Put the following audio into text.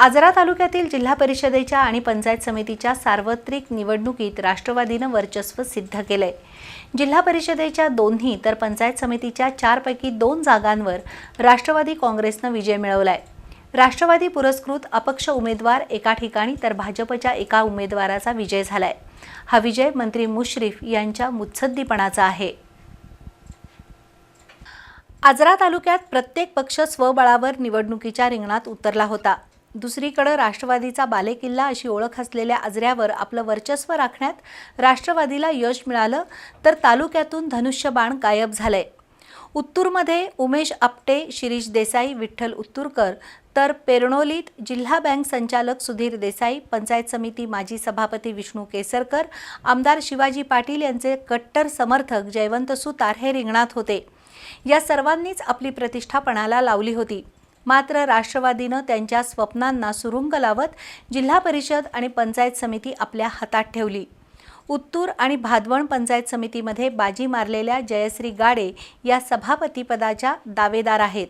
आजरा तालुक्यातील जिल्हा परिषदेच्या आणि पंचायत समितीच्या सार्वत्रिक निवडणुकीत राष्ट्रवादीनं वर्चस्व सिद्ध केलंय. जिल्हा परिषदेच्या दोन्ही तर पंचायत समितीच्या चारपैकी दोन जागांवर राष्ट्रवादी काँग्रेसनं विजय मिळवलाय. राष्ट्रवादी पुरस्कृत अपक्ष उमेदवार एका ठिकाणी तर भाजपच्या एका उमेदवाराचा विजय झालाय. हा विजय मंत्री मुश्रीफ यांच्या मुत्सद्दीपणाचा आहे. आजरा तालुक्यात प्रत्येक पक्ष स्वबळावर निवडणुकीच्या रिंगणात उतरला होता. दुसरीकडं राष्ट्रवादीचा बालेकिल्ला अशी ओळख असलेल्या आजऱ्यावर आपलं वर्चस्व राखण्यात राष्ट्रवादीला यश मिळालं तर तालुक्यातून धनुष्यबाण गायब झालंय. उत्तूरमध्ये उमेश आपटे शिरीष देसाई विठ्ठल उत्तूरकर तर पेरणोलीत जिल्हा बँक संचालक सुधीर देसाई पंचायत समिती माजी सभापती विष्णू केसरकर आमदार शिवाजी पाटील यांचे कट्टर समर्थक जयवंत सुतार हे रिंगणात होते. या सर्वांनीच आपली प्रतिष्ठा पणाला लावली होती. मात्र राष्ट्रवादीनं त्यांच्या स्वप्नांना सुरुंग लावत जिल्हा परिषद आणि पंचायत समिती आपल्या हातात ठेवली. उत्तूर आणि भादवण पंचायत समितीमध्ये बाजी मारलेल्या जयश्री गाडे या सभापतीपदाच्या दावेदार आहेत.